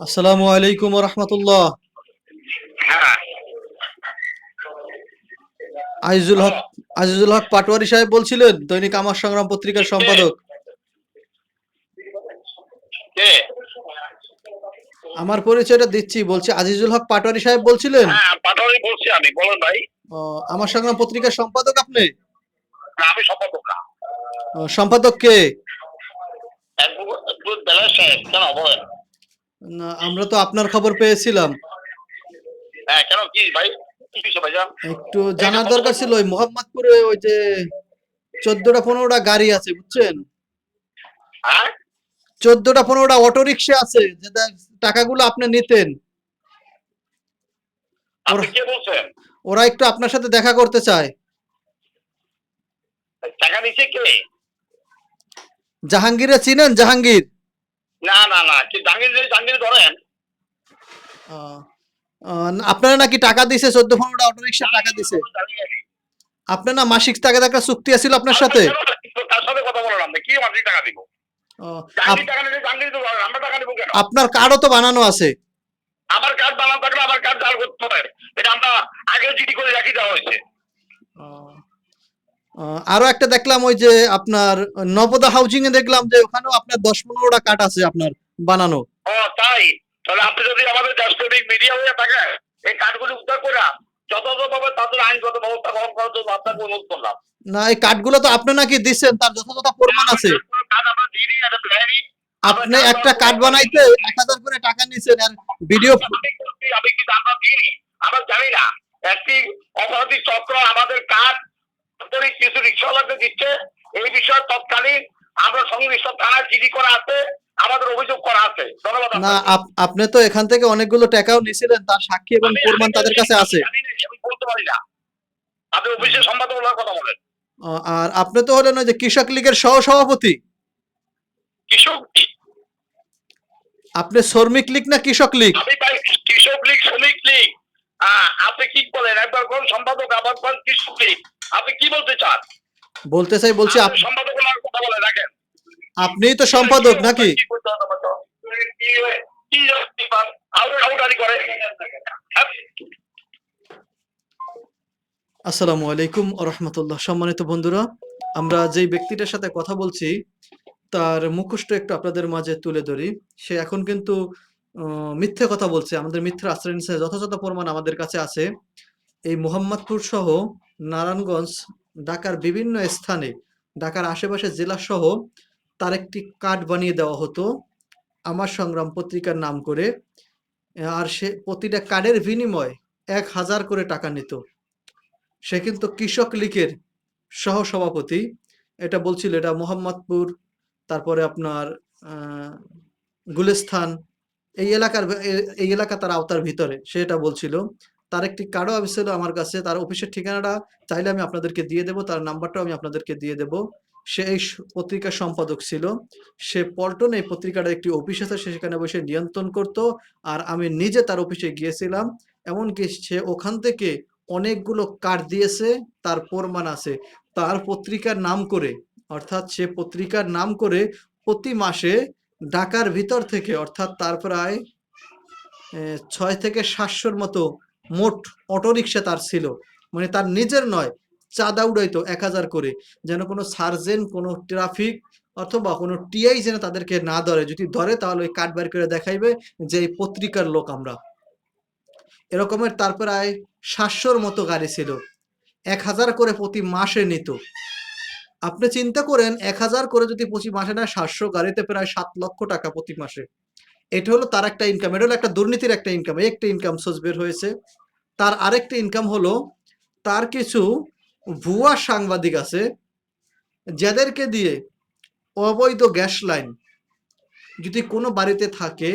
আসসালামু আলাইকুম রহমতুল্লাহ। আজিজুল হক আজিজুল হক পাটোয়ারি সাহেব বলছিলেন দৈনিক আমার সংগ্রাম পত্রিকার সম্পাদক। আমার পরিচয়টা দিচ্ছি বলছি আজিজুল হক পাটোয়ারি সাহেব বলছিলেন? হ্যাঁ বলছি আমি বলেন ভাই। আমার সংগ্রাম পত্রিকার সম্পাদক আপনি? আমি সম্পাদক না। সম্পাদক কে? সাহেব কেন বলেন? আমরা তো আপনার খবর পেয়েছিলাম। হ্যাঁ কেন? কি ভাই? একটু জানার দরকার ছিল ওই মোহাম্মদপুরে ওই যে চোদ্দটা পনেরোটা গাড়ি আছে বুঝছেন? হ্যাঁ? চোদ্দটা পনেরোটা অটো রিক্সা আছে যেটা টাকাগুলো আপনি নিতেন। ওরা- একটু আপনার সাথে দেখা করতে চায়। টাকা কে? জাহাঙ্গীরে চিনেন? জাহাঙ্গীর। না না না কি জাহাঙ্গীর জাহাঙ্গীর ধরেন। আহ, আহ, আপনারা নাকি টাকা দিছে চোদ্দ পনেরোটা অটো রিক্সা টাকা দিছে? আপনার না মাসিক টাকা একটা চুক্তি আছিল আপনার সাথে? তার সাথে কথা কি মাসিক টাকা দিব? আপনার কার্ডও তো বানানো আছে। আমার কার্ড বানানো থাকলে আমার কার্ড জাল করতে হবে এটা আমরা আগে জিডি করে রাখি দেওয়া হয়েছে। আরও একটা দেখলাম ওই যে আপনার নবদা হাউজিং এ দেখলাম যে ওখানেও আপনার দশ পনেরোটা কাঠ আছে আপনার বানানো। ও তাই। তাহলে আপনি যদি আমাদের জাস্টিক মিডিয়া হয়ে থাকে এই কার্ডগুলি উদ্ধার করে যথাযথভাবে তাদের আইনগত ব্যবস্থা গ্রহণ করার জন্য আপনাকে অনুরোধ করলাম। না এই কার্ডগুলো তো আপনি নাকি দিচ্ছেন তার যথাযথ প্রমাণ আছে। আপনি একটা কার্ড বানাইতে এক হাজার করে টাকা নিছেন আর ভিডিও আমি কি আমরা দিইনি। আমরা জানি না। একটি অপরাধী চক্র আমাদের কার্ড কিছু রিক্সাওয়ালাকে দিচ্ছে এই বিষয়ে তৎকালীন আমরা সংশ্লিষ্ট থানায় জিডি করা আছে আমাদের অভিযোগ করা আছে। ধন্যবাদ না আপনি তো এখান থেকে অনেকগুলো টাকাও নিছিলেন তার সাক্ষী এবং প্রমাণ তাদের কাছে আছে। আমি বলতে পারি না। আপনি সম্পাদক কথা বলেন। আর আপনি তো হলেন ওই যে কৃষক লীগের সহ সভাপতি কৃষক আপনি শ্রমিক লীগ না কৃষক লীগ? আমি ভাই কৃষক লীগ শ্রমিক লীগ। আপনি কি বলেন একবার কোন সম্পাদক আবার কোন কৃষক লীগ। আপনি কি বলতে চান? বলতে চাই বলছি আপনি সম্পাদক কথা বলে রাখেন আপনিই তো সম্পাদক নাকি? আসসালামু আলাইকুম রহমতুল্লাহ। সম্মানিত বন্ধুরা আমরা যেই ব্যক্তিটার সাথে কথা বলছি তার মুখোশটা একটু আপনাদের মাঝে তুলে ধরি। সে এখন কিন্তু মিথ্যে কথা বলছে। আমাদের মিথ্যে আশ্রয় নিচ্ছে যথাযথ প্রমাণ আমাদের কাছে আছে। এই মোহাম্মদপুর সহ নারায়ণগঞ্জ ঢাকার বিভিন্ন স্থানে ঢাকার আশেপাশে জেলা সহ তার একটি কার্ড বানিয়ে দেওয়া হতো আমার সংগ্রাম পত্রিকার নাম করে। আর সে প্রতিটা কার্ডের বিনিময়ে এক হাজার করে টাকা নিত। সে কিন্তু কৃষক লীগের সহ সভাপতি এটা বলছিল এটা মোহাম্মদপুর তারপরে আপনার আহ, গুলিস্তান এই এলাকার এই এলাকা তার আওতার ভিতরে সে এটা বলছিল। তার একটি কার্ডও ছিল আমার কাছে। তার অফিসের ঠিকানাটা চাইলে আমি আপনাদেরকে দিয়ে দেব, তার নাম্বারটাও আমি আপনাদেরকে দিয়ে দেব। সে এই পত্রিকার সম্পাদক ছিল। সে পল্টন এই পত্রিকাটার একটি অফিস আছে সেখানে বসে নিয়ন্ত্রণ করত আর আমি নিজে তার অফিসে গিয়েছিলাম। এমনকি সে ওখান থেকে অনেকগুলো কার্ড দিয়েছে, তার প্রমাণ আছে। তার পত্রিকার নাম করে, অর্থাৎ সে পত্রিকার নাম করে প্রতি মাসে ঢাকার ভিতর থেকে, অর্থাৎ তার প্রায় ছয় থেকে সাতশোর মতো মোট অটোরিকশা তার ছিল। মানে তার নিজের নয়, চাঁদা উড়াইতো এক হাজার করে। যেন কোনো সার্জেন্ট, কোনো ট্রাফিক অথবা কোনো টিআই যেন তাদেরকে না ধরে। যদি ধরে, তাহলে ওই কার্ড বের করে দেখাইবে যে এই পত্রিকার লোক আমরা। এরকমের তার প্রায় সাতশোর মতো গাড়ি ছিল। এক হাজার করে প্রতি মাসে নিত। আপনি চিন্তা করেন, এক হাজার করে যদি প্রতি মাসে নেয়, সাতশো গাড়িতে প্রায় সাত লক্ষ টাকা প্রতি মাসে। এটা হলো তার একটা ইনকাম এটা হলো একটা দুর্নীতির একটা ইনকাম একটা ইনকাম সোর্স বের হয়েছে। তার আরেকটা ইনকাম হলো তার কিছু ভুয়া সাংবাদিক আছে, যাদেরকে দিয়ে অবৈধ গ্যাস লাইন, যদি কোনো বাড়িতে থাকে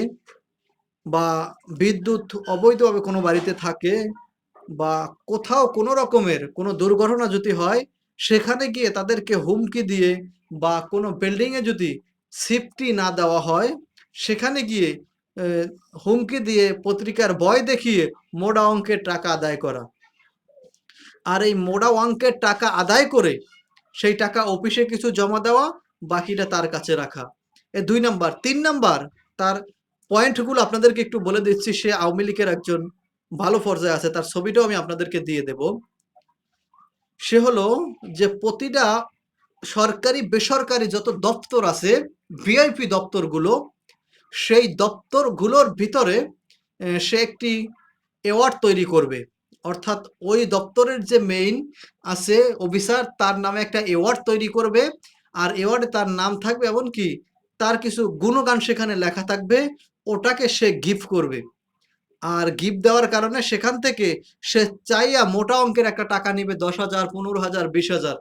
বা বিদ্যুৎ অবৈধভাবে কোনো বাড়িতে থাকে বা কোথাও কোনো রকমের কোনো দুর্ঘটনা যদি হয়, সেখানে গিয়ে তাদেরকে হুমকি দিয়ে বা কোনো বিল্ডিংয়ে যদি সেফটি না দেওয়া হয় সেখানে গিয়ে হুমকি দিয়ে পত্রিকার ভয় দেখিয়ে মোটা অঙ্কের টাকা আদায় করা। আর এই মোটা অঙ্কের টাকা আদায় করে সেই টাকা অফিসে কিছু জমা দেওয়া, বাকিটা তার কাছে রাখা। এ, দুই নাম্বার। তিন নাম্বার, তার পয়েন্টগুলো আপনাদেরকে একটু বলে দিচ্ছি। সে আওয়ামী লীগের একজন ভালো পর্যায়ে আছে, তার ছবিটাও আমি আপনাদেরকে দিয়ে দেব। সে হলো যে প্রতিটা সরকারি বেসরকারি যত দপ্তর আছে, ভিআইপি দপ্তরগুলো সেই দপ্তরগুলোর ভিতরে সে একটি অ্যাওয়ার্ড তৈরি করবে। অর্থাৎ ওই দপ্তরের যে মেইন আছে অফিসার তার নামে একটা অ্যাওয়ার্ড তৈরি করবে। আর অ্যাওয়ার্ডে তার নাম থাকবে এমনকি তার কিছু গুণগান সেখানে লেখা থাকবে, ওটাকে সে গিফট করবে। আর গিফট দেওয়ার কারণে সেখান থেকে সে চাইয়া মোটা অঙ্কের একটা টাকা নিবে দশ হাজার, পনেরো হাজার, বিশ হাজার।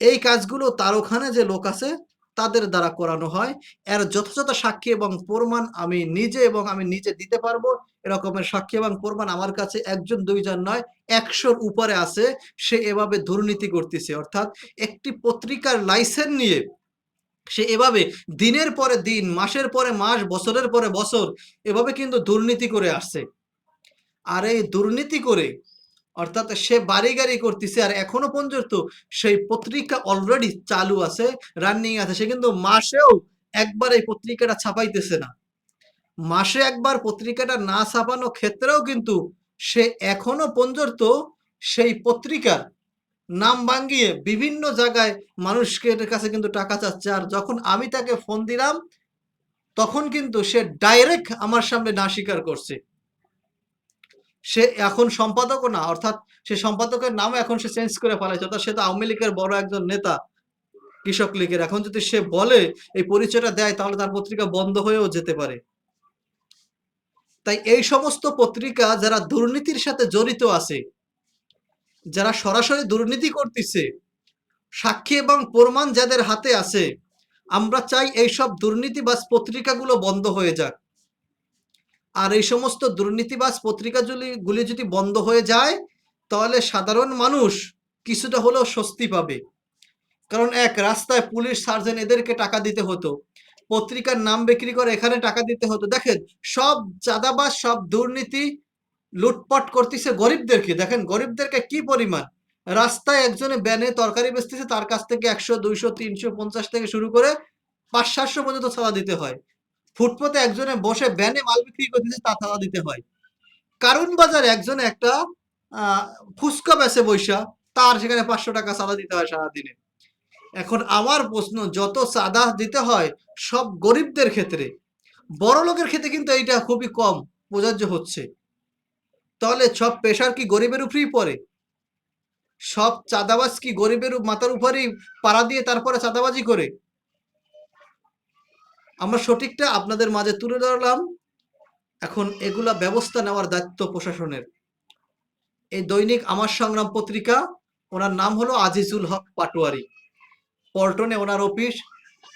এই কাজগুলো তার ওখানে যে লোক আছে তাদের দ্বারা করানো হয়। এর যথাযথ সাক্ষী এবং প্রমাণ আমি নিজে এবং আমি নিজে দিতে পারব। এরকমের সাক্ষী এবং প্রমাণ আমার কাছে একজন, দুইজন নয়, একশোর উপরে আছে। সে এভাবে দুর্নীতি করতেছে। অর্থাৎ একটি পত্রিকার লাইসেন্স নিয়ে সে এভাবে দিনের পরে দিন, মাসের পরে মাস, বছরের পরে বছর এভাবে কিন্তু দুর্নীতি করে আসছে। আর এই দুর্নীতি করে অর্থাৎ সে বাড়ি গাড়ি করতেছে আর এখনও পর্যন্ত সেই পত্রিকা অলরেডি চালু আছে রানিং আছে। সে কিন্তু মাসেও একবার এই পত্রিকাটা ছাপাইতেছে না। মাসে একবার পত্রিকাটা না ছাপানো ক্ষেত্রেও কিন্তু সে এখনও পর্যন্ত সেই পত্রিকার নাম ভাঙ্গিয়ে বিভিন্ন জায়গায় মানুষকে কাছে কিন্তু টাকা চাচ্ছে। আর যখন আমি তাকে ফোন দিলাম, তখন কিন্তু সে ডাইরেক্ট আমার সামনে না স্বীকার করছে। সে এখন সম্পাদকও না, অর্থাৎ সে সম্পাদকের নামও এখন সে চেঞ্জ করে ফেলাইছে, অর্থাৎ সে তো আওয়ামী লীগের বড় একজন নেতা, কৃষক লীগের। এখন যদি সে বলে, এই পরিচয়টা দেয়, তাহলে তার পত্রিকা বন্ধ হয়েও যেতে পারে। তাই এই সমস্ত পত্রিকা যারা দুর্নীতির সাথে জড়িত আছে, যারা সরাসরি দুর্নীতি করতেছে, সাক্ষী এবং প্রমাণ যাদের হাতে আছে, আমরা চাই এইসব দুর্নীতিবাজ পত্রিকাগুলো বন্ধ হয়ে যাক। আর এই সমস্ত দুর্নীতিবাজ পত্রিকাগুলি গুলি যদি বন্ধ হয়ে যায়, তাহলে সাধারণ মানুষ কিছুটা হলেও স্বস্তি পাবে। কারণ এক, রাস্তায় পুলিশ সার্জন এদেরকে টাকা দিতে হতো। পত্রিকার নাম বিক্রি করে এখানে টাকা দিতে হতো। দেখেন, সব চাঁদাবাজ, সব দুর্নীতি লুটপাট করতেছে গরিবদেরকে। দেখেন, গরিবদেরকে কি পরিমাণ? রাস্তায় একজনে ব্যানে তরকারি বেচতেছে, তার কাছ থেকে একশো, দুইশো, তিনশো, পঞ্চাশ থেকে শুরু করে পাঁচ, সাতশো পর্যন্ত চাঁদা দিতে হয়। ফুটপাতে একজনে বসে ব্যানে মাল বিক্রি করতেছে, তা চাঁদা দিতে হয়। কারণ বাজারে একজনে একটা ফুচকা বেচে বৈশা তার সেখানে পাঁচশো টাকা চাঁদা দিতে হয় সারাদিনে। এখন আমার প্রশ্ন, যত চাঁদা দিতে হয়, সব গরিবদের ক্ষেত্রে বড় লোকের ক্ষেত্রে কিন্তু এইটা খুবই কম, প্রযোজ্য হচ্ছে। তাহলে সব পেশার কি গরিবের উপরেই পড়ে? সব চাঁদাবাজ কি গরিবের মাথার উপরেই পাড়া দিয়ে তারপরে চাঁদাবাজি করে? আমরা সঠিকটা আপনাদের মাঝে তুলে ধরলাম। এখন এগুলা ব্যবস্থা নেওয়ার দায়িত্ব প্রশাসনের। এই দৈনিক আমার সংগ্রাম পত্রিকা, ওনার নাম হলো আজিজুল হক পাটোয়ারি। পল্টনে ওনার অফিস,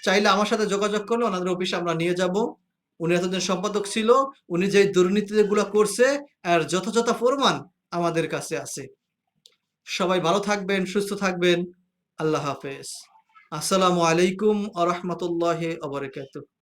চাইলে আমার সাথে যোগাযোগ করলে ওনাদের অফিসে আমরা নিয়ে যাব। উনি এতদিন সম্পাদক ছিল, উনি যে দুর্নীতিগুলো করছে আর যথাযথ প্রমাণ আমাদের কাছে আছে। সবাই ভালো থাকবেন, সুস্থ থাকবেন। আল্লাহ হাফেজ। আসসালামু আলাইকুম আ রহমতুল্লাহ